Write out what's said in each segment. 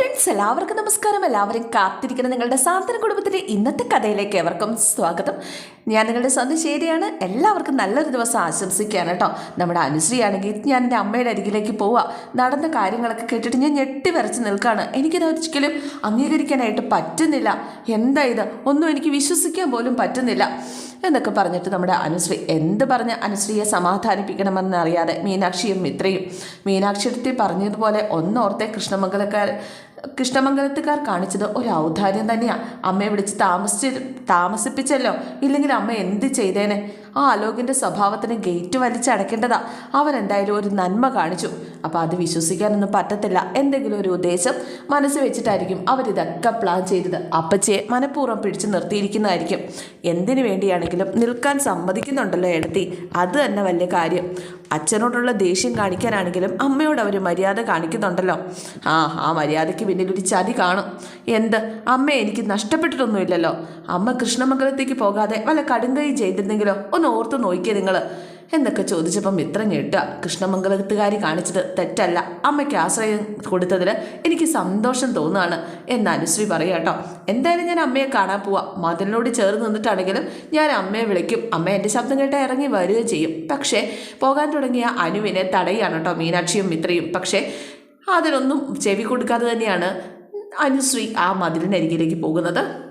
Friends എല്ലാവർക്കും നമസ്കാരം. എല്ലാവരും കാത്തിരിക്കുന്ന നിങ്ങളുടെ സാന്ത്വന കുടുംബത്തിന്റെ ഇന്നത്തെ കഥയിലേക്ക് എവർക്കും സ്വാഗതം. ഞാൻ നിങ്ങളുടെ സ്വന്തം ശരിയാണ് എല്ലാവർക്കും നല്ലൊരു ദിവസം ആശംസിക്കുകയാണ് കേട്ടോ. നമ്മുടെ അനുശ്രീയാണെങ്കിൽ ഞാൻ എന്റെ അമ്മയുടെ അരികിലേക്ക് പോവുക നടന്ന കാര്യങ്ങളൊക്കെ കേട്ടിട്ട് ഞാൻ ഞെട്ടി വരച്ച് നിൽക്കുകയാണ് എനിക്കത് ഒരിക്കലും അംഗീകരിക്കാനായിട്ട് പറ്റുന്നില്ല. എന്താ ഇത്? ഒന്നും എനിക്ക് വിശ്വസിക്കാൻ പോലും പറ്റുന്നില്ല. എന്നൊക്കെ പറഞ്ഞിട്ട് നമ്മുടെ അനുശ്രീ എന്ത് പറഞ്ഞ് അനുശ്രീയെ സമാധാനിപ്പിക്കണമെന്നറിയാതെ മീനാക്ഷിയും മിത്രയും. മീനാക്ഷിയടുത്ത് പറഞ്ഞതുപോലെ ഒന്നോർത്തെ കൃഷ്ണമംഗലക്കാർ കൃഷ്ണമംഗലത്തുകാർ കാണിച്ചത് ഒരു ഔദാര്യം തന്നെയാണ് അമ്മയെ വിളിച്ച് താമസിച്ച് താമസിപ്പിച്ചല്ലോ? ഇല്ലെങ്കിൽ അമ്മ എന്ത് ചെയ്തേനെ? ആ അലോകിന്റെ സ്വഭാവത്തിന് ഗേറ്റ് വലിച്ചടക്കേണ്ടതാ അവൻ എന്തായാലും ഒരു നന്മ കാണിച്ചു. അപ്പോൾ അത് വിശ്വസിക്കാനൊന്നും പറ്റത്തില്ല. എന്തെങ്കിലും ഒരു ഉദ്ദേശം മനസ്സ് വെച്ചിട്ടായിരിക്കും അവരിതൊക്കെ പ്ലാൻ ചെയ്തത്. അപ്പച്ചയെ മനഃപൂർവം പിടിച്ചു നിർത്തിയിരിക്കുന്നതായിരിക്കും. എന്തിനു വേണ്ടിയാണെങ്കിലും നിൽക്കാൻ സമ്മതിക്കുന്നുണ്ടല്ലോ എടുത്തി. അത് തന്നെ വലിയ കാര്യം. അച്ഛനോടുള്ള ദേഷ്യം കാണിക്കാനാണെങ്കിലും അമ്മയോട് അവർ മര്യാദ കാണിക്കുന്നുണ്ടല്ലോ. ആ ആ മര്യാദയ്ക്ക് പിന്നിൽ ഒരു ചതി കാണും. എന്ത്? അമ്മ എനിക്ക് നഷ്ടപ്പെട്ടിട്ടൊന്നുമില്ലല്ലോ. അമ്മ കൃഷ്ണമംഗലത്തേക്ക് പോകാതെ വല്ല കടുങ്കൈ ചെയ്തിരുന്നെങ്കിലോ? ഒന്ന് ഓർത്ത് നോക്കിയേ നിങ്ങൾ എന്നൊക്കെ ചോദിച്ചപ്പം ഇത്ര ഞെട്ടുക. കൃഷ്ണമംഗലത്തുകാരി കാണിച്ചത് തെറ്റല്ല. അമ്മയ്ക്ക് ആശ്രയം കൊടുത്തതിൽ എനിക്ക് സന്തോഷം തോന്നുകയാണ്. എന്ന് അനുശ്രീ പറയുക കേട്ടോ. എന്തായാലും ഞാൻ അമ്മയെ കാണാൻ പോവാം. മതിലിനോട് ചേർന്ന് നിന്നിട്ടാണെങ്കിലും ഞാൻ അമ്മയെ വിളിക്കും. അമ്മ എന്റെ ശബ്ദം കേട്ടാൽ ഇറങ്ങി വരികയും ചെയ്യും. പക്ഷേ പോകാൻ തുടങ്ങിയ അനുവിനെ തടയുകയാണ് കേട്ടോ മീനാക്ഷിയും മിത്രയും. പക്ഷേ അതിനൊന്നും ചെവി കൊടുക്കാതെ തന്നെയാണ് അനുശ്രീ ആ മതിലിനരികിലേക്ക് പോകുന്നത്.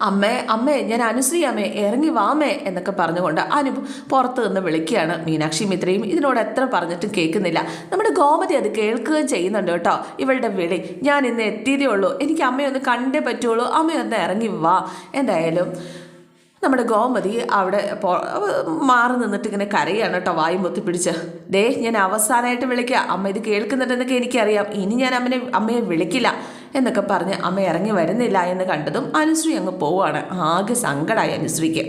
അമ്മേ അമ്മേ ഞാൻ അനുശ്രീ അമ്മേ ഇറങ്ങി വാമേ എന്നൊക്കെ പറഞ്ഞുകൊണ്ട് അനു പുറത്ത് നിന്ന് വിളിക്കുകയാണ്. മീനാക്ഷി മിത്രയും ഇതിനോട് എത്ര പറഞ്ഞിട്ടും കേൾക്കുന്നില്ല. നമ്മുടെ ഗോമതി അത് കേൾക്കുകയും ചെയ്യുന്നുണ്ട് കേട്ടോ. ഇവളുടെ വിളി ഞാൻ ഇന്ന് എത്തിയതേ ഉള്ളൂ. എനിക്ക് അമ്മയൊന്ന് കണ്ടേ പറ്റുള്ളൂ. അമ്മയൊന്ന് ഇറങ്ങി വാ. എന്തായാലും നമ്മുടെ ഗോമതി അവിടെ മാറി നിന്നിട്ട് ഇങ്ങനെ കരയാണ് കേട്ടോ വായും മുത്തി പിടിച്ച്. ദേ ഞാൻ അവസാനമായിട്ട് വിളിക്കുക അമ്മ ഇത് കേൾക്കുന്നുണ്ടെന്നൊക്കെ എനിക്കറിയാം. ഇനി ഞാൻ അമ്മനെ അമ്മയെ വിളിക്കില്ല. എന്നൊക്കെ പറഞ്ഞ് അമ്മ ഇറങ്ങി വരുന്നില്ല എന്ന് കണ്ടതും അനുശ്രീ അങ്ങ് പോവാണ്. ആകെ സങ്കടമായി അനുശ്രീക്ക്.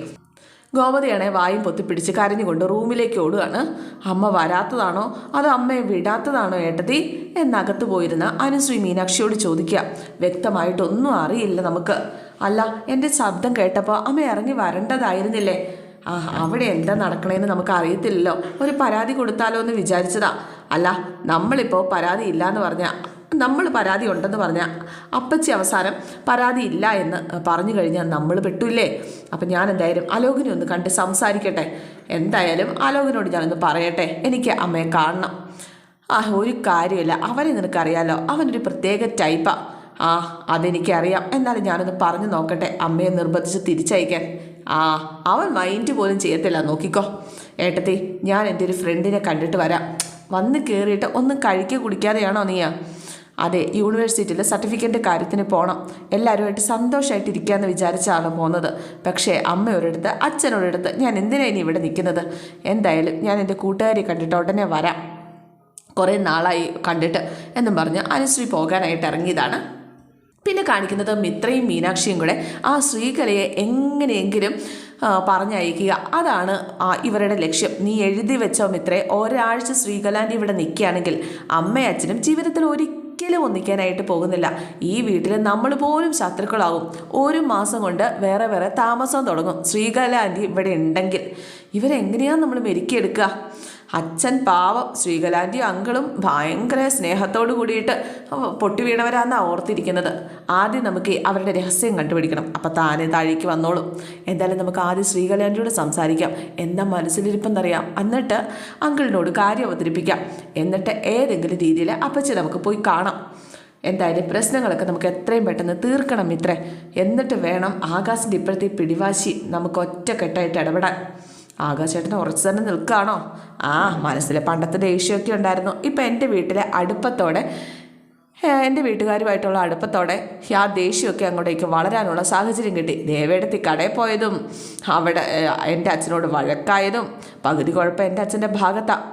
ഗോമതിയാണെ വായും പൊത്തിപ്പിടിച്ച് കരഞ്ഞുകൊണ്ട് റൂമിലേക്ക് ഓടുകയാണ്. അമ്മ വരാത്തതാണോ? അതോ അമ്മയെ വിടാത്തതാണോ ഏട്ടതി എന്നകത്ത് പോയിരുന്ന അനുശ്രീ മീനാക്ഷിയോട് ചോദിക്കുക. വ്യക്തമായിട്ടൊന്നും അറിയില്ല നമുക്ക്. അല്ല എന്റെ ശബ്ദം കേട്ടപ്പോൾ അമ്മ ഇറങ്ങി വരേണ്ടതായിരുന്നില്ലേ? ആ അവിടെ എന്താ നടക്കണേന്ന് നമുക്ക് അറിയത്തില്ലല്ലോ. ഒരു പരാതി കൊടുത്താലോ എന്ന് വിചാരിച്ചതാ. അല്ല നമ്മളിപ്പോൾ പരാതി ഇല്ല എന്ന് പറഞ്ഞാൽ നമ്മൾ പരാതി ഉണ്ടെന്ന് പറഞ്ഞാൽ അപ്പച്ചി അവസാനം പരാതി ഇല്ല എന്ന് പറഞ്ഞു കഴിഞ്ഞാൽ നമ്മൾ പെട്ടില്ലേ? അപ്പം ഞാൻ എന്തായാലും അലോകിനെ ഒന്ന് കണ്ട് സംസാരിക്കട്ടെ. എന്തായാലും അലോകിനോട് ഞാനൊന്ന് പറയട്ടെ. എനിക്ക് അമ്മയെ കാണണം. ആ ഒരു കാര്യമില്ല. അവനെ നിനക്കറിയാലോ? അവനൊരു പ്രത്യേക ടൈപ്പാണ് ആ. അതെനിക്കറിയാം. എന്നാലും ഞാനൊന്ന് പറഞ്ഞു നോക്കട്ടെ അമ്മയെ നിർബന്ധിച്ച് തിരിച്ചയക്കാൻ. ആ അവൻ മൈൻഡ് പോലും ചെയ്യത്തില്ല. നോക്കിക്കോ. ഏട്ടത്തി ഞാൻ എന്റെ ഒരു ഫ്രണ്ടിനെ കണ്ടിട്ട് വരാം. വന്ന് കയറിയിട്ട് ഒന്നും കഴിക്കുക കുടിക്കാതെയാണോ നീയാ? അതെ യൂണിവേഴ്സിറ്റിയിൽ സർട്ടിഫിക്കറ്റ് കാര്യത്തിന് പോകണം എല്ലാവരുമായിട്ട് സന്തോഷമായിട്ട് ഇരിക്കാമെന്ന് വിചാരിച്ചാണ് പോകുന്നത് പക്ഷേ അമ്മ ഒരിടത്ത് അച്ഛൻ ഒരിടത്ത് ഞാൻ എന്തിനാണ് ഇനി ഇവിടെ നിൽക്കുന്നത്? എന്തായാലും ഞാൻ എന്റെ കൂട്ടുകാരെ കണ്ടിട്ട് ഉടനെ വരാം. കുറേ നാളായി കണ്ടിട്ട് എന്നും പറഞ്ഞ് അനുശ്രീ പോകാനായിട്ട് ഇറങ്ങിയതാണ്. പിന്നെ കാണിക്കുന്നത് മിത്രയും മീനാക്ഷിയും കൂടെ ആ ശ്രീകലയെ എങ്ങനെയെങ്കിലും പറഞ്ഞയക്കുക. അതാണ് ഇവരുടെ ലക്ഷ്യം. നീ എഴുതി വെച്ചോ മിത്രേ ഒരാഴ്ച ശ്രീകലാന്റെ ഇവിടെ നിൽക്കുകയാണെങ്കിൽ അമ്മയച്ഛനും ജീവിതത്തിൽ ഒരിക്കലും ഒന്നിക്കാനായിട്ട് പോകുന്നില്ല. ഈ വീട്ടിൽ നമ്മൾ പോലും ശത്രുക്കളാവും ഒരു മാസം കൊണ്ട് വേറെ വേറെ താമസം തുടങ്ങും. ശ്രീകലാന്റെ ഇവിടെ ഉണ്ടെങ്കിൽ. ഇവരെങ്ങനെയാണ് നമ്മൾ മെരുക്കിയെടുക്കുക? അച്ഛൻ പാവം. ശ്രീകലാന്റെയും അങ്കിളും ഭയങ്കര സ്നേഹത്തോട് കൂടിയിട്ട് പൊട്ടി വീണവരാന്നാണ് ഓർത്തിരിക്കുന്നത്. ആദ്യം നമുക്ക് അവരുടെ രഹസ്യം കണ്ടുപിടിക്കണം. അപ്പോൾ താനെ താഴേക്ക് വന്നോളും. എന്തായാലും നമുക്ക് ആദ്യം ശ്രീകലാന്റിയോട് സംസാരിക്കാം. എന്താ മനസ്സിലിരിപ്പെന്നറിയാം. എന്നിട്ട് അങ്കിളിനോട് കാര്യം അവതരിപ്പിക്കാം. എന്നിട്ട് ഏതെങ്കിലും രീതിയിൽ അപ്പച്ചി നമുക്ക് പോയി കാണാം. എന്തായാലും പ്രശ്നങ്ങളൊക്കെ നമുക്ക് എത്രയും പെട്ടെന്ന് തീർക്കണം ഇത്രേ എന്നിട്ട് വേണം ആകാശിന്റെ ഇപ്പോഴത്തെ പിടിവാശി നമുക്ക് ഒറ്റക്കെട്ടായിട്ട് ഇടപെടാൻ. ആകാശേട്ടൻ ഉറച്ചു തന്നെ നിൽക്കുകയാണോ? ആ മനസ്സിൽ പണ്ടത്തെ ദേഷ്യമൊക്കെ ഉണ്ടായിരുന്നു. ഇപ്പം എന്റെ വീട്ടിലെ അടുപ്പത്തോടെ എന്റെ വീട്ടുകാരുമായിട്ടുള്ള അടുപ്പത്തോടെ ആ ദേഷ്യമൊക്കെ അങ്ങോട്ടേക്ക് വളരാനുള്ള സാഹചര്യം കിട്ടി. ദേവേടത്തി കടയിൽ പോയതും അവിടെ എന്റെ അച്ഛനോട് വഴക്കായതും പകുതി കുഴപ്പം എന്റെ അച്ഛന്റെ ഭാഗത്താണ്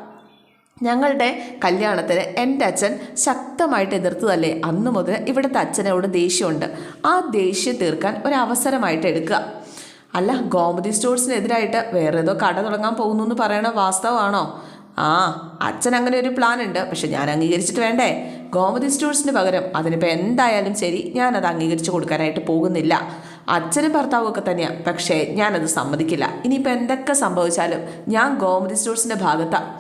ഞങ്ങളുടെ കല്യാണത്തിന് എന്റെ അച്ഛൻ ശക്തമായിട്ട് എതിർത്തതല്ലേ? അന്നു മുതൽ ഇവിടുത്തെ അച്ഛനോട് ദേഷ്യമുണ്ട്. ആ ദേഷ്യം തീർക്കാൻ ഒരവസരമായിട്ട് എടുക്കുക. അല്ല ഗോമതി സ്റ്റോഴ്സിനെതിരായിട്ട് വേറെ ഏതോ കട തുടങ്ങാൻ പോകുന്നു എന്ന് പറയണ വാസ്തവമാണോ ആ അച്ഛൻ അങ്ങനെ ഒരു പ്ലാൻ ഉണ്ട് പക്ഷെ ഞാൻ അംഗീകരിച്ചിട്ട് വേണ്ടേ? ഗോമതി സ്റ്റോഴ്സിന് പകരം അതിനിപ്പോൾ എന്തായാലും ശരി ഞാനത് അംഗീകരിച്ച് കൊടുക്കാനായിട്ട് പോകുന്നില്ല. അച്ഛനും ഭർത്താവും ഒക്കെ തന്നെയാണ് പക്ഷേ ഞാനത് സമ്മതിക്കില്ല. ഇനിയിപ്പോൾ എന്തൊക്കെ സംഭവിച്ചാലും ഞാൻ ഗോമതി സ്റ്റോഴ്സിന്റെ ഭാഗത്താണ്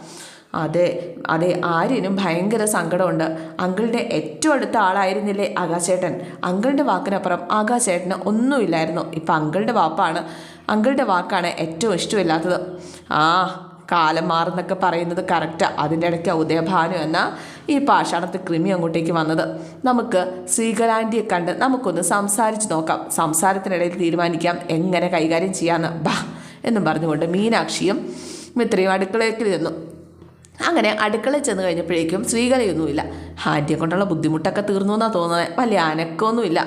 അതെ അതെ ആര്യനും ഭയങ്കര സങ്കടമുണ്ട്. അങ്കിളിന്റെ ഏറ്റവും അടുത്ത ആളായിരുന്നില്ലേ ആകാശേട്ടൻ? അങ്കിളിന്റെ വാക്കിനപ്പുറം ആകാശേട്ടന് ഒന്നുമില്ലായിരുന്നു. ഇപ്പം അങ്കിളുടെ വാപ്പാണ്. അങ്കിളുടെ വാക്കാണ് ഏറ്റവും ഇഷ്ടമില്ലാത്തത്. ആ കാലം മാറുന്നൊക്കെ പറയുന്നത് കറക്റ്റാണ് അതിന്റെ ഇടയ്ക്ക് ഉദയഭാനു എന്ന ഈ പാഷാണത്ത് കൃമി അങ്ങോട്ടേക്ക് വന്നത്. നമുക്ക് ശ്രീകലാൻഡിയെ കണ്ട് നമുക്കൊന്ന് സംസാരിച്ച് നോക്കാം. സംസാരത്തിനിടയിൽ തീരുമാനിക്കാം. എങ്ങനെ കൈകാര്യം ചെയ്യാമെന്ന് ബാ എന്നും പറഞ്ഞുകൊണ്ട് മീനാക്ഷിയും മിത്രയും അടുക്കളയ്ക്ക് ചെന്നു അങ്ങനെ അടുക്കളയിൽ ചെന്ന് കഴിഞ്ഞപ്പോഴേക്കും ശ്രീകലയൊന്നുമില്ല. ആന്റിയെ കൊണ്ടുള്ള ബുദ്ധിമുട്ടൊക്കെ തീർന്നു എന്നാണ് തോന്നുന്നത് വലിയ അനക്കമൊന്നുമില്ല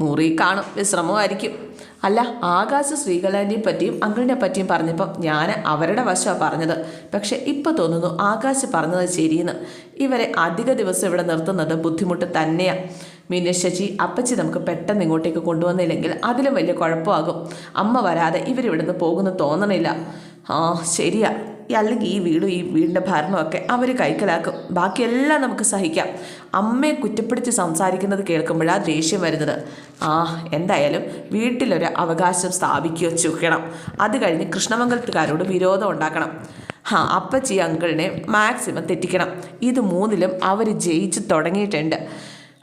മുറി കാണും. വിശ്രമമായിരിക്കും. അല്ല ആകാശ ശ്രീകലാന്റെയും പറ്റിയും അങ്കിളിനെ പറ്റിയും പറഞ്ഞപ്പം ഞാൻ അവരുടെ വശമാണ് പറഞ്ഞത്. പക്ഷെ ഇപ്പോൾ തോന്നുന്നു ആകാശ് പറഞ്ഞത് ശരിയെന്ന്. ഇവരെ അധിക ദിവസം ഇവിടെ നിർത്തുന്നത് ബുദ്ധിമുട്ട് തന്നെയാണ് മീനശശി അപ്പച്ചി നമുക്ക് പെട്ടെന്ന് ഇങ്ങോട്ടേക്ക് കൊണ്ടുവന്നില്ലെങ്കിൽ അതിലും വലിയ കുഴപ്പമാകും. അമ്മ വരാതെ ഇവരിവിടുന്ന് പോകുന്നു തോന്നണില്ല. ആ ശരിയാ. അല്ലെങ്കിൽ ഈ വീടും ഈ വീടിന്റെ ഭരണമൊക്കെ അവർ കൈക്കലാക്കും. ബാക്കിയെല്ലാം നമുക്ക് സഹിക്കാം. അമ്മയെ കുറ്റപ്പെടുത്തി സംസാരിക്കുന്നത് കേൾക്കുമ്പോഴാണ് ദേഷ്യം വരുന്നത്. ആ എന്തായാലും വീട്ടിലൊരു അവകാശം സ്ഥാപിക്കുകയോ ചുക്കണം. അത് കഴിഞ്ഞ് കൃഷ്ണമംഗലത്തുകാരോട് വിരോധം ഉണ്ടാക്കണം. ആ അപ്പച്ചി അങ്കിളിനെ മാക്സിമം തെറ്റിക്കണം. ഇത് മൂന്നിലും അവർ ജയിച്ച് തുടങ്ങിയിട്ടുണ്ട്.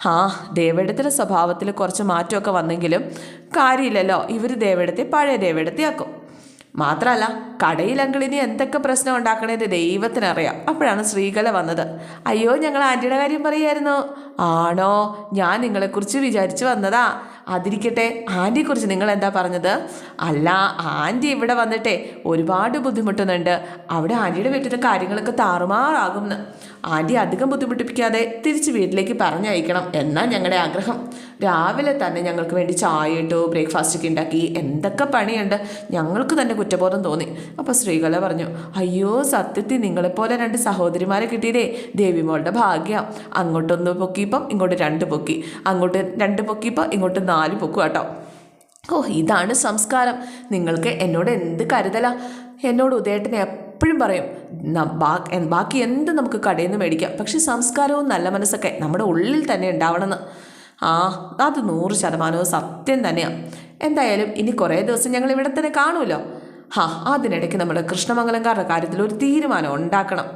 ആ ദേവേടത്തിന്റെ സ്വഭാവത്തിൽ കുറച്ച് മാറ്റമൊക്കെ വന്നെങ്കിലും കാര്യമില്ലല്ലോ. ഇവർ ദേവേടത്തെ പഴയ ദേവേടത്തെ ആക്കും മാത്രമല്ല കടയിൽ അങ്കിളിനി എന്തൊക്കെ പ്രശ്നം ഉണ്ടാക്കണേന്ന് ദൈവത്തിനറിയാം. അപ്പോഴാണ് ശ്രീകല വന്നത്. അയ്യോ ഞങ്ങൾ ആന്റിയുടെ കാര്യം പറയായിരുന്നു. ആണോ? ഞാൻ നിങ്ങളെക്കുറിച്ച് വിചാരിച്ചു വന്നതാ. അതിരിക്കട്ടെ ആന്റിയെക്കുറിച്ച് നിങ്ങൾ എന്താ പറഞ്ഞത്? അല്ല ആന്റി ഇവിടെ വന്നിട്ടേ ഒരുപാട് ബുദ്ധിമുട്ടുന്നുണ്ട്. അവിടെ ആന്റിയുടെ വീട്ടിലെ കാര്യങ്ങളൊക്കെ താറുമാറാകുമെന്ന് ആന്റി അധികം ബുദ്ധിമുട്ടിപ്പിക്കാതെ തിരിച്ച് വീട്ടിലേക്ക് പറഞ്ഞയക്കണം എന്നാൽ ഞങ്ങളുടെ ആഗ്രഹം. രാവിലെ തന്നെ ഞങ്ങൾക്ക് വേണ്ടി ചായ ഇട്ടു ബ്രേക്ക്ഫാസ്റ്റൊക്കെ ഉണ്ടാക്കി എന്തൊക്കെ പണിയുണ്ട് ഞങ്ങൾക്ക് തന്നെ കുറ്റബോധം തോന്നി. അപ്പോൾ ശ്രീകല പറഞ്ഞു അയ്യോ സത്യത്തിൽ നിങ്ങളെപ്പോലെ രണ്ട് സഹോദരിമാരെ കിട്ടിയതേ ദേവിമോളുടെ ഭാഗ്യം. അങ്ങോട്ടൊന്ന് പൊക്കിയപ്പം ഇങ്ങോട്ട് രണ്ട് പൊക്കി. അങ്ങോട്ട് രണ്ട് പൊക്കിയപ്പോൾ ഇങ്ങോട്ട് നാല് പൊക്കും കേട്ടോ ഓ ഇതാണ് സംസ്കാരം. നിങ്ങൾക്ക് എന്നോട് എന്ത് കരുതലാ? എന്നോട് ഉദയേട്ടനെ എപ്പോഴും പറയും ബാക്കി എന്ത് നമുക്ക് കടയിൽ നിന്ന് മേടിക്കാം. പക്ഷെ സംസ്കാരവും നല്ല മനസ്സൊക്കെ നമ്മുടെ ഉള്ളിൽ തന്നെ ഉണ്ടാവണമെന്ന്. ആ അത് നൂറ് ശതമാനവും സത്യം തന്നെയാണ് എന്തായാലും ഇനി കുറേ ദിവസം ഞങ്ങൾ ഇവിടെ തന്നെ കാണുമല്ലോ. ഹാ അതിനിടയ്ക്ക് നമ്മുടെ കൃഷ്ണമംഗലംകാരുടെ കാര്യത്തിൽ ഒരു തീരുമാനം ഉണ്ടാക്കണം.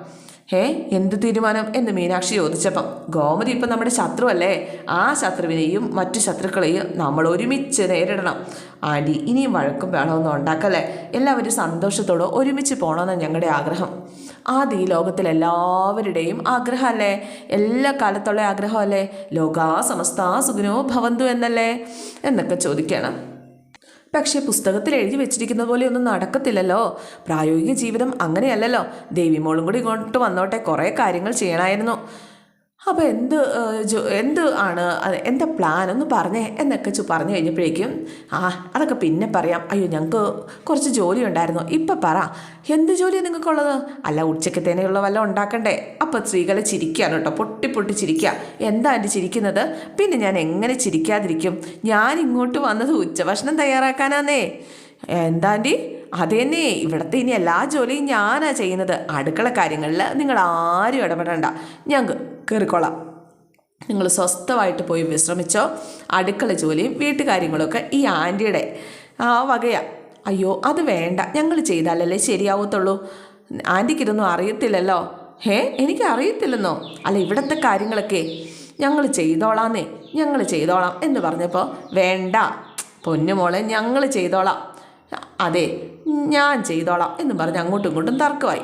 ഏ എന്ത് തീരുമാനം എന്ന് മീനാക്ഷി ചോദിച്ചപ്പം ഗോമതി ഇപ്പം നമ്മുടെ ശത്രുവല്ലേ? ആ ശത്രുവിനെയും മറ്റു ശത്രുക്കളെയും നമ്മൾ ഒരുമിച്ച് നേരിടണം. ആന്റി ഇനിയും വഴക്കും വേണമെന്നും ഉണ്ടാക്കല്ലേ? എല്ലാവരും സന്തോഷത്തോടെ ഒരുമിച്ച് പോകണമെന്ന് ഞങ്ങളുടെ ആഗ്രഹം. ആദ്യം ഈ ലോകത്തിലെല്ലാവരുടെയും ആഗ്രഹമല്ലേ? എല്ലാ കാലത്തുള്ള ആഗ്രഹമല്ലേ? ലോകാ സമസ്ത സുഖനോ ഭവന്തു എന്നല്ലേ? എന്നൊക്കെ ചോദിക്കണം. പക്ഷേ പുസ്തകത്തിൽ എഴുതി വെച്ചിരിക്കുന്ന പോലെ ഒന്നും നടക്കത്തില്ലല്ലോ. പ്രായോഗിക ജീവിതം അങ്ങനെയല്ലല്ലോ. ദേവിമോളും കൂടി ഇങ്ങോട്ട് വന്നോട്ടെ. കുറേ കാര്യങ്ങൾ ചെയ്യണമായിരുന്നു അപ്പോൾ എന്ത് എന്ത് ആണ് എന്താ പ്ലാൻ ഒന്ന് പറഞ്ഞേ എന്നൊക്കെ പറഞ്ഞു കഴിഞ്ഞപ്പോഴേക്കും ആ അതൊക്കെ പിന്നെ പറയാം. അയ്യോ ഞങ്ങൾക്ക് കുറച്ച് ജോലി ഉണ്ടായിരുന്നു. ഇപ്പം പറ എന്ത് ജോലിയാണ് നിങ്ങൾക്കുള്ളത് അല്ല ഉച്ചക്കത്തേനെയുള്ള വല്ലതും ഉണ്ടാക്കണ്ടേ? അപ്പോൾ സ്ത്രീകളെ ചിരിക്കുകയാണ് കേട്ടോ പൊട്ടി പൊട്ടി ചിരിക്കുക എന്താ എന്റെ ചിരിക്കുന്നത്? പിന്നെ ഞാൻ എങ്ങനെ ചിരിക്കാതിരിക്കും? ഞാൻ ഇങ്ങോട്ട് വന്നത് ഉച്ചഭക്ഷണം തയ്യാറാക്കാനാന്നേ. എന്താ അത് തന്നെ ഇവിടുത്തെ ഇനി എല്ലാ ജോലിയും ഞാനാണ് ചെയ്യുന്നത്. അടുക്കള കാര്യങ്ങളിൽ നിങ്ങൾ ആരും ഇടപെടണ്ട. ഞാൻ കയറിക്കോളാം. നിങ്ങൾ സ്വസ്ഥമായിട്ട് പോയി വിശ്രമിച്ചോ? അടുക്കള ജോലിയും വീട്ടുകാര്യങ്ങളൊക്കെ ഈ ആന്റിയുടെ ആ വകയാ. അയ്യോ അത് വേണ്ട. ഞങ്ങൾ ചെയ്താലല്ലേ ശരിയാവത്തുള്ളൂ. ആന്റിക്ക് ഇതൊന്നും അറിയത്തില്ലല്ലോ. ഹേ എനിക്ക് അറിയത്തില്ലെന്നോ? അല്ല ഇവിടുത്തെ കാര്യങ്ങളൊക്കെ ഞങ്ങൾ ചെയ്തോളാന്നേ. ഞങ്ങൾ ചെയ്തോളാം എന്ന് പറഞ്ഞപ്പോൾ വേണ്ട. പൊന്നുമോളെ ഞങ്ങൾ ചെയ്തോളാം. അതെ ഞാൻ ചെയ്തോളാം എന്ന് പറഞ്ഞ് അങ്ങോട്ടും ഇങ്ങോട്ടും തർക്കമായി.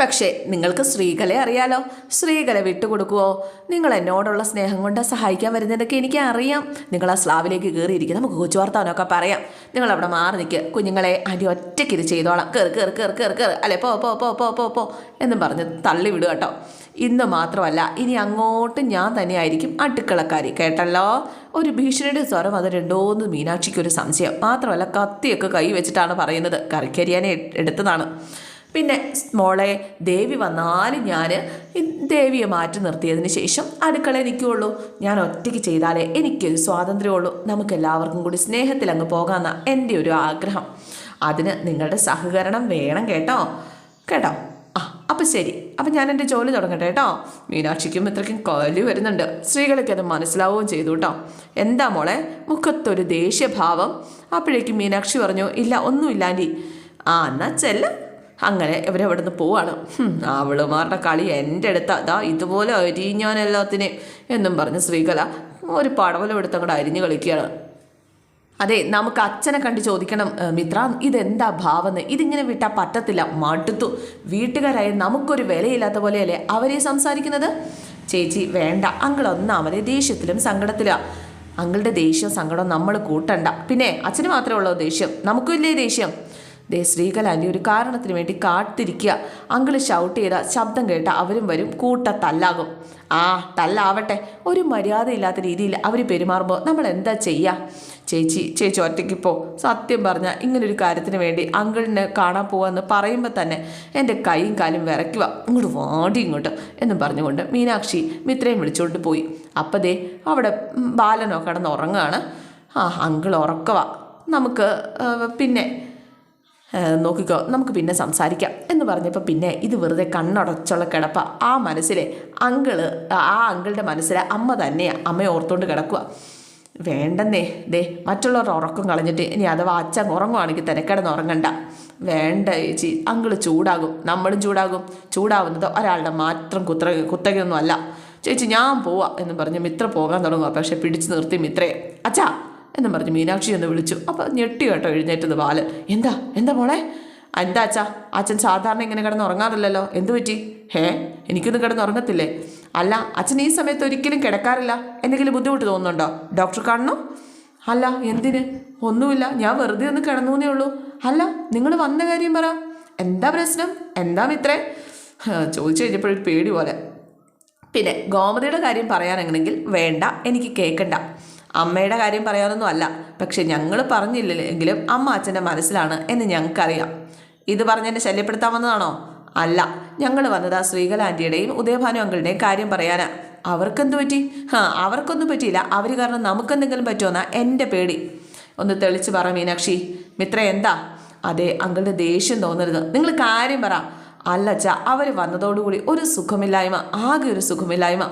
പക്ഷേ നിങ്ങൾക്ക് സ്ത്രീകളെ അറിയാലോ. സ്ത്രീകളെ വിട്ടുകൊടുക്കുവോ? നിങ്ങൾ എന്നോടുള്ള സ്നേഹം കൊണ്ട് സഹായിക്കാൻ വരുന്നതൊക്കെ എനിക്ക് അറിയാം. നിങ്ങൾ ആ സ്ലാവിലേക്ക് കയറിയിരിക്കുക നമുക്ക് കൊച്ചു വർത്താനൊക്കെ പറയാം. നിങ്ങൾ അവിടെ മാറി നിൽക്കുക കുഞ്ഞുങ്ങളെ അടി ഒറ്റയ്ക്ക് ഇത് ചെയ്തോളാം. കയറി കയറി കയറി കയറി കയറി അല്ലെ പോ പോ പോ പോ പോ പോ എന്നും പറഞ്ഞ് തള്ളി വിടുക കേട്ടോ. ഇന്ന് മാത്രമല്ല ഇനി അങ്ങോട്ട് ഞാൻ തന്നെയായിരിക്കും അടുക്കളക്കാരി. കേട്ടല്ലോ? ഒരു ഭീഷണിയുടെ സ്വരം അത് രണ്ടോന്ന് മീനാക്ഷിക്ക് ഒരു സംശയം. മാത്രമല്ല കത്തിയൊക്കെ കൈ വെച്ചിട്ടാണ് പറയുന്നത്. കറിക്കരിയാനെ എടുത്തതാണ്. പിന്നെ മോളെ ദേവി വന്നാലും ഞാൻ ദേവിയെ മാറ്റി നിർത്തിയതിന് ശേഷം അടുക്കളയിൽ നിൽക്കുകയുള്ളൂ. ഞാൻ ഒറ്റയ്ക്ക് ചെയ്താലേ എനിക്കൊരു സ്വാതന്ത്ര്യമുള്ളൂ. നമുക്ക് എല്ലാവർക്കും കൂടി സ്നേഹത്തിൽ അങ്ങ് പോകാമെന്ന എന്റെ ഒരു ആഗ്രഹം. അതിന് നിങ്ങളുടെ സഹകരണം വേണം കേട്ടോ. കേട്ടോ? ആ അപ്പം ശരി. അപ്പം ഞാൻ എന്റെ ജോലി തുടങ്ങട്ടെ കേട്ടോ. മീനാക്ഷിക്കും ഇത്രയ്ക്കും കൊലി വരുന്നുണ്ട്. സ്ത്രീകളൊക്കെ അത് മനസ്സിലാവുകയും ചെയ്തു കേട്ടോ. എന്താ മോളെ? മുഖത്തൊരു ദേഷ്യഭാവം. അപ്പോഴേക്കും മീനാക്ഷി പറഞ്ഞു ഇല്ല ഒന്നുമില്ലാണ്ടി ആ എന്നാ ചെല്ല. അങ്ങനെ ഇവരവിടെ നിന്ന് പോവാണ്. അവളുമാരുടെ കളി എന്റെ അടുത്ത്. അതാ ഇതുപോലെ അരിഞ്ഞാൻ എല്ലാത്തിനെയും എന്നും പറഞ്ഞ് ശ്രീകല ഒരു പടവലം എടുത്ത് അങ്ങോട്ട് അരിഞ്ഞ് കളിക്കുകയാണ്. അതെ നമുക്ക് അച്ഛനെ കണ്ട് ചോദിക്കണം "ഏ, മിത്ര ഇതെന്താ ഭാവന്ന്? ഇതിങ്ങനെ വിട്ടാൽ പറ്റത്തില്ല. മടുത്തു. വീട്ടുകാരായ നമുക്കൊരു വിലയില്ലാത്ത പോലെയല്ലേ അവരെ സംസാരിക്കുന്നത്? ചേച്ചി വേണ്ട. അങ്കിൾ ഒന്നാമത് ദേഷ്യത്തിലും സങ്കടത്തിലാണ് അങ്ങളുടെ ദേഷ്യം സങ്കടം നമ്മൾ കൂട്ടണ്ട. പിന്നെ അച്ഛന് മാത്രമേ ഉള്ളൂ ദേഷ്യം? നമുക്കും ഇല്ലേ ദേഷ്യം? ദേ ശ്രീകലാന്റെ ഒരു കാരണത്തിന് വേണ്ടി കാത്തിരിക്കുക. അങ്കിൾ ഷൗട്ട് ചെയ്ത ശബ്ദം കേട്ട അവരും വരും. കൂട്ട തല്ലാകും ആ തല്ലാവട്ടെ. ഒരു മര്യാദയില്ലാത്ത രീതിയിൽ അവർ പെരുമാറുമ്പോൾ നമ്മൾ എന്താ ചെയ്യുക ചേച്ചി ചേച്ചി ഒറ്റയ്ക്കിപ്പോൾ സത്യം പറഞ്ഞാൽ ഇങ്ങനൊരു കാര്യത്തിന് വേണ്ടി അങ്കിളിനെ കാണാൻ പോവാന്ന് പറയുമ്പോൾ തന്നെ എന്റെ കൈയും കാലും വിറയ്ക്കുക. ഇങ്ങോട്ട് വാടി ഇങ്ങോട്ട് എന്നും പറഞ്ഞുകൊണ്ട് മീനാക്ഷി മിത്രയും വിളിച്ചുകൊണ്ട് പോയി. അപ്പം ദേ അവിടെ ബാലനോ കിടന്ന് ഉറങ്ങുകയാണ് ആ അങ്കിൾ ഉറക്കവാ. നമുക്ക് പിന്നെ നോക്കിക്കോ നമുക്ക് പിന്നെ സംസാരിക്കാം എന്ന് പറഞ്ഞപ്പോൾ പിന്നെ ഇത് വെറുതെ കണ്ണടച്ചുള്ള കിടപ്പ. ആ മനസ്സിലെ അങ്കിൾ ആ അങ്കിളുടെ മനസ്സിലെ അമ്മ തന്നെ അമ്മയെ ഓർത്തുകൊണ്ട് കിടക്കുക വേണ്ടെന്നേ ദേ മറ്റുള്ളവരുടെ ഉറക്കം കളഞ്ഞിട്ട് ഇനി അഥവാ അച്ഛൻ ഉറങ്ങുവാണെങ്കിൽ തിരക്കിടന്ന് ഉറങ്ങണ്ട വേണ്ട ചേച്ചി അങ്കിൾ ചൂടാകും. നമ്മളും ചൂടാകും. ചൂടാവുന്നത് ഒരാളുടെ മാത്രം കുത്ര കുത്തകയൊന്നും അല്ല ചേച്ചി ഞാൻ പോവാ എന്ന് പറഞ്ഞ് മിത്ര പോകാൻ തുടങ്ങുക പക്ഷെ പിടിച്ചു നിർത്തി മിത്രയെ. അച്ഛാ എന്നും പറഞ്ഞ് മീനാക്ഷി ഒന്ന് വിളിച്ചു. അപ്പോൾ ഞെട്ടി കേട്ടോ എഴുന്നേറ്റത് ബാലൻ. എന്താ? എന്താ മോളെ? എന്താ അച്ഛാ? അച്ഛൻ സാധാരണ ഇങ്ങനെ കിടന്ന് ഉറങ്ങാറില്ലല്ലോ. എന്തു പറ്റി? ഹേ എനിക്കൊന്നും കിടന്ന് ഉറങ്ങത്തില്ലേ? അല്ല അച്ഛൻ ഈ സമയത്ത് ഒരിക്കലും കിടക്കാറില്ല. എന്തെങ്കിലും ബുദ്ധിമുട്ട് തോന്നുന്നുണ്ടോ? ഡോക്ടർ കാണണോ അല്ല എന്തിന്? ഒന്നുമില്ല. ഞാൻ വെറുതെ ഒന്ന് കിടന്നൂന്നേ ഉള്ളൂ. അല്ല നിങ്ങൾ വന്ന കാര്യം പറ. എന്താ പ്രശ്നം? എന്താ മിത്രേ? ചോദിച്ചു കഴിഞ്ഞപ്പോഴൊരു പേടി പോലെ. പിന്നെ ഗോമതിയുടെ കാര്യം പറയാനാണെങ്കിൽ വേണ്ട എനിക്ക് കേൾക്കണ്ട അമ്മയുടെ കാര്യം പറയാനൊന്നും അല്ല പക്ഷെ ഞങ്ങൾ പറഞ്ഞില്ലെങ്കിലും അമ്മ അച്ഛന്റെ മനസ്സിലാണ് എന്ന് ഞങ്ങൾക്കറിയാം. ഇത് പറഞ്ഞെന്നെ ശല്യപ്പെടുത്താൻ വന്നതാണോ അല്ല. ഞങ്ങൾ വന്നത് ആ ശ്രീകല ആന്റിയുടെയും ഉദയഭാനു അങ്കിളുടെയും കാര്യം പറയാനാ. അവർക്കെന്ത് പറ്റി? ആ അവർക്കൊന്നും പറ്റിയില്ല. അവർ കാരണം നമുക്കെന്തെങ്കിലും പറ്റുമെന്നാ എന്റെ പേടി. ഒന്ന് തെളിച്ച് പറ മീനാക്ഷി. മിത്ര എന്താ? അതെ അങ്കിളുടെ ദേഷ്യം തോന്നരുത്. നിങ്ങൾ കാര്യം പറ. അല്ലച്ച അവർ വന്നതോടുകൂടി ഒരു സുഖമില്ലായ്മ ആകെ ഒരു സുഖമില്ലായ്മ.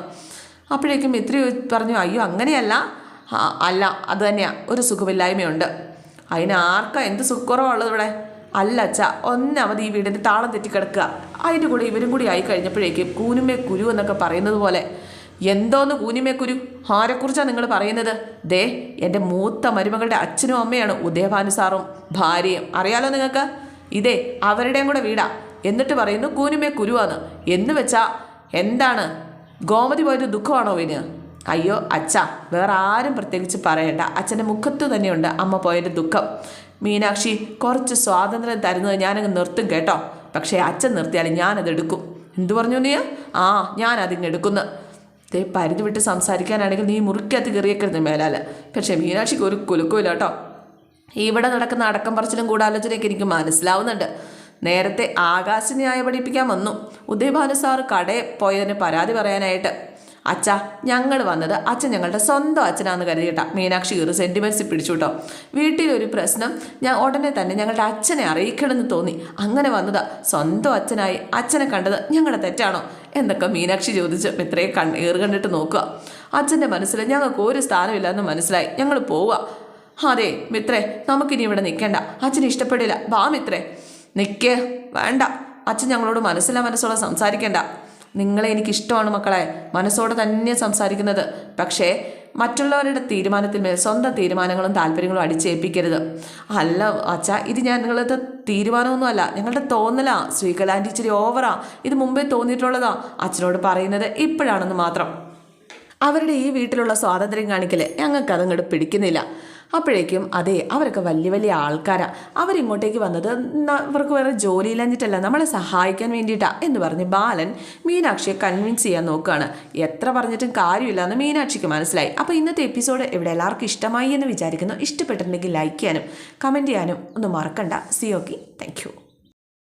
അപ്പോഴേക്കും മിത്ര പറഞ്ഞു അയ്യോ അങ്ങനെയല്ല. അല്ല അത് തന്നെയാണ് ഒരു സുഖമില്ലായ്മയുണ്ട്. അതിന് ആർക്കാ എന്ത് സുഖക്കുറവുള്ളത് ഇവിടെ? അല്ല അച്ഛ ഒന്നാമത് ഈ വീടിന്റെ താളം തെറ്റിക്കിടക്കുക. അതിന്റെ കൂടെ ഇവരും കൂടി ആയി കഴിഞ്ഞപ്പോഴേക്കും കൂനുമേ കുരു എന്നൊക്കെ പറയുന്നത് പോലെ. എന്തോന്ന് കൂനിമേ കുരു? ആരെക്കുറിച്ചാണ് നിങ്ങൾ പറയുന്നത്? ദേ എന്റെ മൂത്ത മരുമകളുടെ അച്ഛനും അമ്മയാണ് ഉദയഭാനു സാറും ഭാര്യയും. അറിയാലോ നിങ്ങൾക്ക്? ഇതേ അവരുടെയും കൂടെ വീടാ. എന്നിട്ട് പറയുന്നു കൂനിമേ കുരുവാന്ന്. എന്ന് വെച്ചാൽ എന്താണ്? ഗോമതി പോയത് ദുഃഖമാണോ ഇവന്? അയ്യോ അച്ഛ വേറെ ആരും പ്രത്യേകിച്ച് പറയണ്ട. അച്ഛന്റെ മുഖത്തു തന്നെയുണ്ട് അമ്മ പോയതിന്റെ ദുഃഖം. മീനാക്ഷി കുറച്ച് സ്വാതന്ത്ര്യം തരുന്നത് ഞാനങ്ങ് നിർത്തും കേട്ടോ. പക്ഷേ അച്ഛൻ നിർത്തിയാൽ ഞാനത് എടുക്കും. എന്തു പറഞ്ഞു നീ? ആ ഞാനതിങ്ങ് എടുക്കുന്നു. ദേ പരിധി വിട്ട് സംസാരിക്കാനാണെങ്കിൽ നീ മുറിക്കകത്ത് കയറിയേക്കരുത് മേലാൽ പക്ഷേ മീനാക്ഷിക്ക് ഒരു കുലുക്കുമില്ല കേട്ടോ. ഇവിടെ നടക്കുന്ന അടക്കം പറച്ചിലും ഗൂഢാലോചനയൊക്കെ എനിക്ക് മനസ്സിലാവുന്നുണ്ട്. നേരത്തെ ആകാശ ന്യായ പഠിപ്പിക്കാൻ വന്നു. ഉദയഭാനു സാറ് കടയിൽ പോയതിന് പരാതി പറയാനായിട്ട്. അച്ഛ ഞങ്ങൾ വന്നത് അച്ഛൻ ഞങ്ങളുടെ സ്വന്തം അച്ഛനാന്ന് കരുതിയിട്ടാ. മീനാക്ഷി ഒരു സെന്റിമെന്റ്സ് പിടിച്ചു കേട്ടോ വീട്ടിലൊരു പ്രശ്നം ഞാൻ ഉടനെ തന്നെ ഞങ്ങളുടെ അച്ഛനെ അറിയിക്കണമെന്ന് തോന്നി. അങ്ങനെ വന്നതാ സ്വന്തം അച്ഛനായി അച്ഛനെ കണ്ടത് ഞങ്ങളുടെ തെറ്റാണോ? എന്നൊക്കെ മീനാക്ഷി ചോദിച്ച് ഇത്രയും കണ് ഏറ് കണ്ടിട്ട് നോക്കുക. അച്ഛന്റെ മനസ്സിൽ ഞങ്ങൾക്ക് ഒരു സ്ഥാനമില്ലെന്ന് മനസ്സിലായി. ഞങ്ങൾ പോവുക. അതെ മിത്രേ നമുക്കിനി ഇവിടെ നിൽക്കേണ്ട. അച്ഛന് ഇഷ്ടപ്പെടില്ല. വാ മിത്രേ. നിൽക്കേ വേണ്ട. അച്ഛൻ ഞങ്ങളോട് മനസ്സിലാ മനസ്സോടെ സംസാരിക്കേണ്ട. നിങ്ങളെ എനിക്കിഷ്ടമാണ് മക്കളെ. മനസ്സോടെ തന്നെ സംസാരിക്കുന്നത്. പക്ഷേ മറ്റുള്ളവരുടെ തീരുമാനത്തിൽ മേൽ സ്വന്തം തീരുമാനങ്ങളും താല്പര്യങ്ങളും അടിച്ചേൽപ്പിക്കരുത്. അല്ല അച്ഛാ ഇത് ഞാൻ നിങ്ങളത് തീരുമാനമൊന്നുമല്ല. ഞങ്ങളുടെ തോന്നലാ. ശ്രീകലാന്റെ ഇച്ചിരി ഓവറാ. ഇത് മുമ്പേ തോന്നിയിട്ടുള്ളതാ. അച്ഛനോട് പറയുന്നത് ഇപ്പോഴാണെന്ന് മാത്രം. അവരുടെ ഈ വീട്ടിലുള്ള സ്വാതന്ത്ര്യം കാണിക്കൽ ഞങ്ങൾക്ക് അതങ്ങോട്ട് പിടിക്കുന്നില്ല. അപ്പോഴേക്കും അതെ അവരൊക്കെ വലിയ വലിയ ആൾക്കാരാണ് അവരിങ്ങോട്ടേക്ക് വന്നത് അവർക്ക് വേറെ ജോലിയില്ലഞ്ഞിട്ടല്ല നമ്മളെ സഹായിക്കാൻ വേണ്ടിയിട്ടാണ് എന്ന് പറഞ്ഞ് ബാലൻ മീനാക്ഷിയെ കൺവിൻസ് ചെയ്യാൻ നോക്കുകയാണ് എത്ര പറഞ്ഞിട്ടും കാര്യമില്ല എന്ന് മീനാക്ഷിക്ക് മനസ്സിലായി. അപ്പോൾ ഇന്നത്തെ എപ്പിസോഡ് ഇവിടെ എല്ലാവർക്കും ഇഷ്ടമായി എന്ന് വിചാരിക്കുന്നു. ഇഷ്ടപ്പെട്ടിട്ടുണ്ടെങ്കിൽ ലൈക്ക് ചെയ്യാനും കമന്റ് ചെയ്യാനും ഒന്നും മറക്കണ്ട. C okay thank